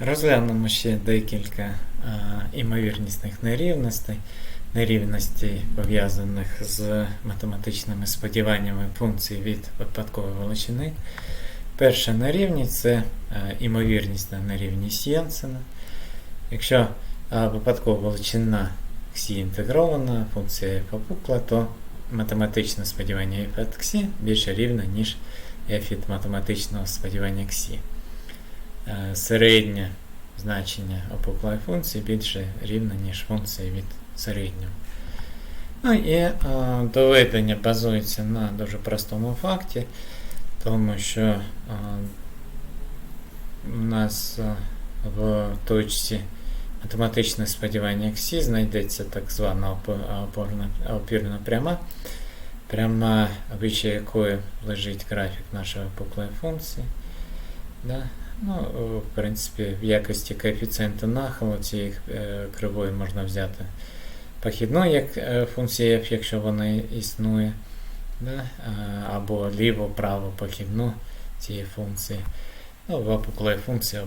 Розглянемо ще декілька е, імовірнісних нерівностей, нерівностей, пов'язаних з математичними сподіваннями функцій від випадкової величини. Перша нерівність це е, імовірність нерівність Єнсена. Якщо е, випадкова величина ксі інтегрована, функція f опукла, то математичне сподівання f від ксі більше рівне, ніж f від математичного сподівання ксі. Е, Середнє значення опуклої функції більше рівне, ніж функція від середнього. Ну і е, доведення базується на дуже простому факті, тому що е, у нас в точці математичне сподівання Ксі знайдеться так звана опорна, опірна пряма, пряма вище якої лежить графік нашої опуклої функції. Да? Ну, в принципі, в якості коефіцієнту нахилу цієї е, кривої можна взяти похідну як е, функція f, якщо вона існує, да? або ліво-право похідну цієї функції. Ну, в опуклої функції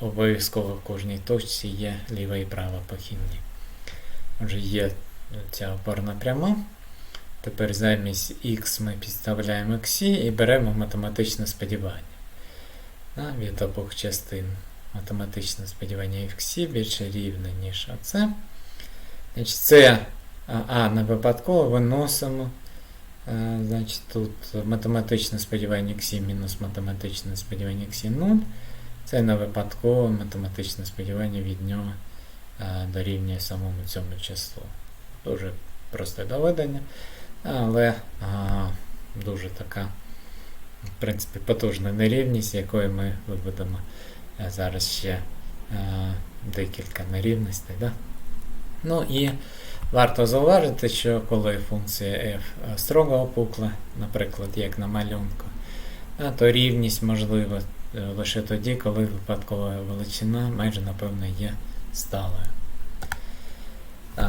обов'язково в кожній точці є ліва і права похідні. Отже, є ця опорна пряма. Тепер замість x ми підставляємо x і беремо математичне сподівання. Від обох частин математичне сподівання f більше рівне, ніж оце. Значить, це а, не випадково виносимо. Е, Значить, тут математичне сподівання x мінус математичне сподівання x 0. Це не випадково математичне сподівання від нього е, дорівнює самому цьому числу. Дуже просте доведення, але дуже така, в принципі, потужна нерівність, якою ми виведемо е, зараз ще е, декілька нерівностей. Да? Ну і Варто зауважити, що коли функція f строго опукла, наприклад, як на малюнку, то рівність можлива е, лише тоді, коли випадкова величина майже напевно є сталою.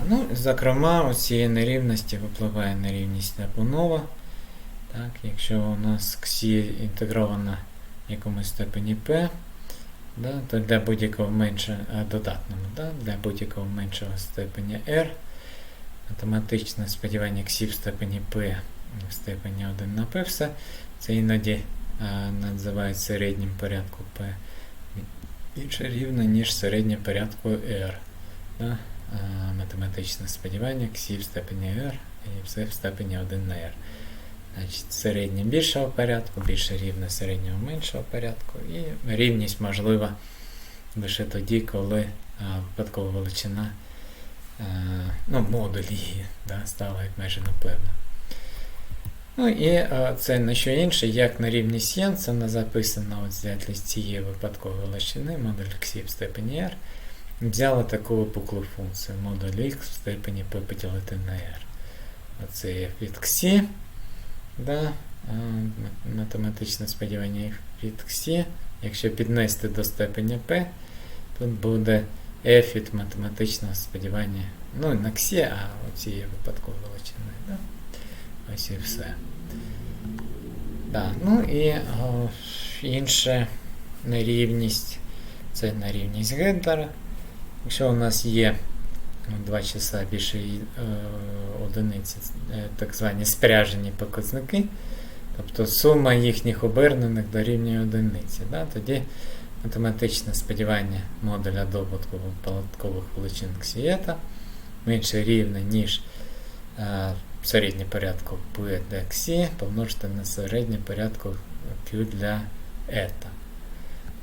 Ну, Зокрема, у цієї нерівності випливає нерівність Лябунова. Так, Якщо у нас ксі інтегрована в якомусь степені p, да, то для будь-якого менше а, додатному, да, для будь-якого меншого степеня r математичне сподівання ксі в степені P в степені 1 на P все. Це іноді а, називають середнім порядку P більше рівне, ніж середнє порядку R. Да? А, математичне сподівання ксі в степені R і все в степені 1 на R. Значить, середнє більшого порядку, більше рівне середнього меншого порядку, і рівність можлива лише тоді, коли а, випадкова величина е, ну, модуль її да, стала як майже напевно. Ну і е, це не що інше, як на рівні Сєнсена записано от з цієї випадкової величини, модуль x в степені r, взяла таку випуклу функцію, модуль x в степені p поділити на r. Оце f від x, да, е, математичне сподівання від x. Якщо піднести до степеня p, тут буде f від математичного сподівання. Ну, на ксі, а оцієї випадкової величини. Да? Ось і все. Да. Ну і о, інша нерівність це нерівність Гендера. Якщо у нас є ну, два числа більше е, одиниці, е, так звані спряжені показники, тобто сума їхніх обернених дорівнює одиниці, да? тоді математичне сподівання модуля добутку випадкових величин ксієта менше рівне, ніж е, середнє порядку P для X помножити на середнє порядку Q для eta.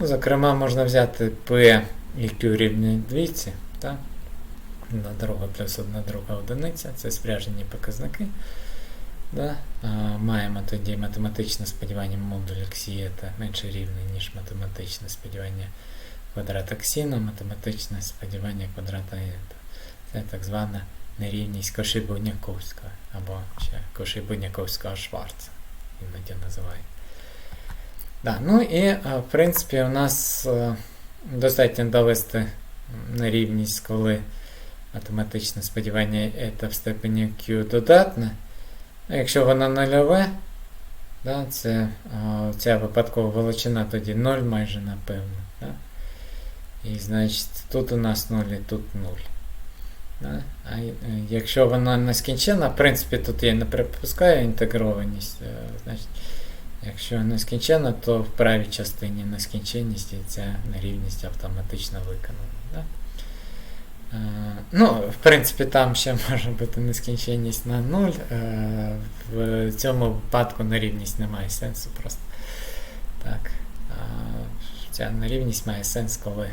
Ну, зокрема, можна взяти P і Q рівня двійці, так? На друга плюс одна друга одиниця, це спряжені показники. Да? А, маємо тоді математичне сподівання модуля ксієта менше рівне, ніж математичне сподівання квадрата ксіна, математичне сподівання квадрата ета. Це так звана нерівність Кошибуняковського або ще Кошибуняковського Шварца, іноді називають. Да, ну і, в принципі, у нас достатньо довести нерівність, коли математичне сподівання ета в степені Q додатне. Ну, якщо воно нульове, да, це, а, ця випадкова величина тоді 0 майже напевно. Да? І значить тут у нас 0 і тут 0. Да? А е, якщо воно нескінченно, в принципі, тут я не припускаю інтегрованість. е, Значить, якщо нескінченно, то в правій частині нескінченність і ця нерівність автоматично виконана. Да? Е, Ну, в принципі, там ще може бути нескінченність на 0. е, В цьому випадку нерівність не має сенсу просто. Так. А, Ця нерівність має сенс, коли.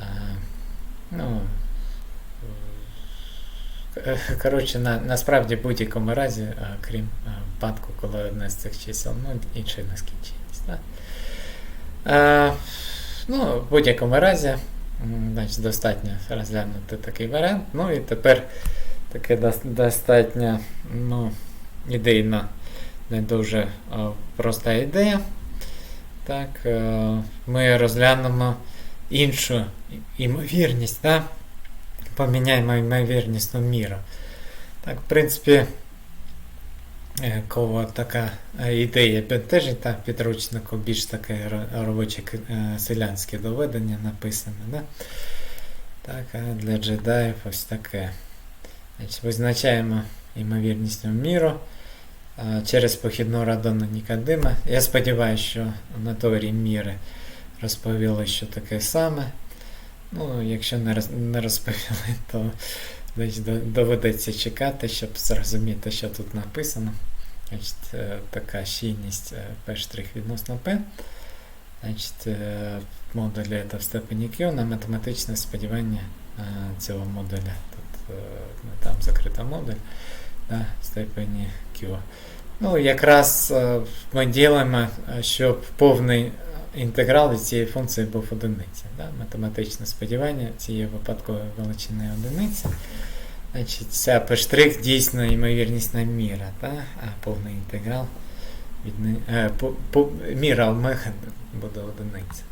е, Ну, е, коротше, на, насправді в будь-якому разі, е, крім е, випадку, коли одне з цих чисел 0, інше нескінченність. Е, Ну, в будь-якому разі, значить, достатньо розглянути такий варіант. Ну і тепер таке дос- достатньо ну, ідейно, не дуже проста ідея. Так, е, ми розглянемо іншу імовірність, да? поміняємо ймовірність міру. Так, в принципі, кого така е, ідея так, в підручнику більш таке робоче е, селянське доведення написане. Да? Так, а для джедаїв ось таке. Значить, визначаємо ймовірність міру е, через похідну радону Нікодима. Я сподіваюся, що на теорії міри розповіли, що таке саме. Ну, якщо не, розповіли, то до- доведеться чекати, щоб зрозуміти, що тут написано. Значить, е, така щільність е, P' відносно P. Значить, е, в модулі в степені Q на математичне сподівання е, цього модуля. Тут е, ну, там закрита модуль да, в степені Q. Ну, якраз е, ми ділимо, е, щоб повний інтеграл від цієї функції був одиниця. Да? Математичне сподівання цієї випадкової величини одиниці. Значить, ця P' дійсно ймовірнісна міра, да? а повний інтеграл від е, по, по, міра омега буде одиниця.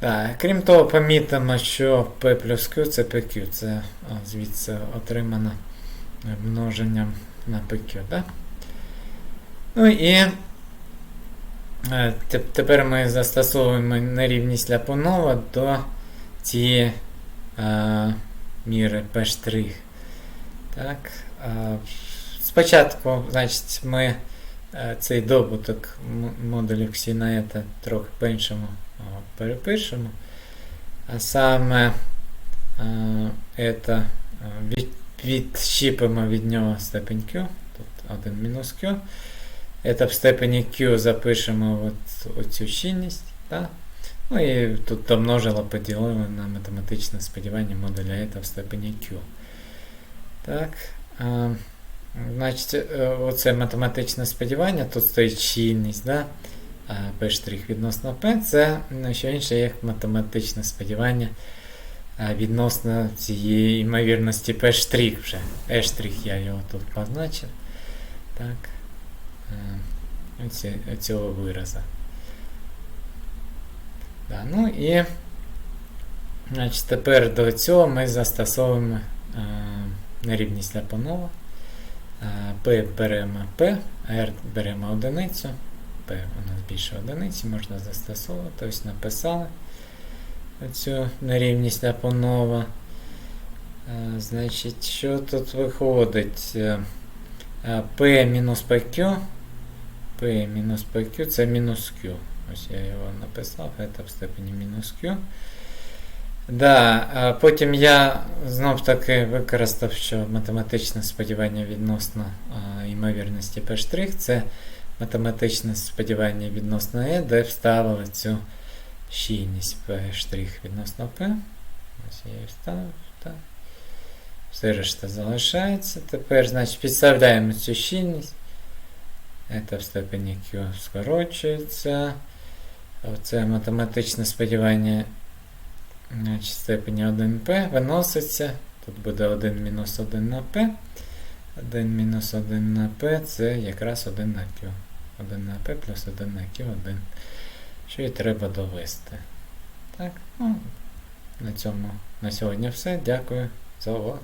Так, крім того, помітимо, що P плюс Q це PQ, це а, звідси отримано множенням на PQ. Да? Ну і е, тепер ми застосовуємо нерівність Ляпунова до цієї е, міри P'. Так, е, спочатку, значить, ми е, цей добуток модулів Xenaeta трохи по-іншому перепишемо. А саме е, це, е, від, відщіпимо від нього степень Q, тут 1 мінус Q. Це в степені Q запишемо от, оцю щільність. Да? Ну і тут домножило поділили на математичне сподівання модуля eta в степені Q. Так. А, значить, е, оце математичне сподівання, тут стоїть щільність, да? P' відносно P, це не що інше, як математичне сподівання відносно цієї ймовірності P' вже. E' я його тут позначив. Так. Оці, цього вираза. Да, ну і значить, тепер до цього ми застосовуємо е, нерівність Ляпанова. Е, P беремо P, R беремо одиницю. P у нас більше одиниці, можна застосовувати. Ось написали цю нерівність Ляпанова. Е, значить, що тут виходить? Е, е, P мінус PQ. P мінус PQ це мінус Q. Ось я його написав, це в степені мінус Q. Да, потім я знов таки використав, що математичне сподівання відносно а, ймовірності P' це математичне сподівання відносно E, де вставили цю щільність P' відносно P. Ось я її вставив. Так. Все решта залишається. Тепер, значить, підставляємо цю щільність. Це в степені Q скорочується. Це математичне сподівання значить, в степені 1p виноситься. Тут буде 1 мінус 1 на p. 1 мінус 1 на p це якраз 1 на q. 1 на p плюс 1 на q 1. Що і треба довести. Так, ну, на цьому на сьогодні все. Дякую за увагу.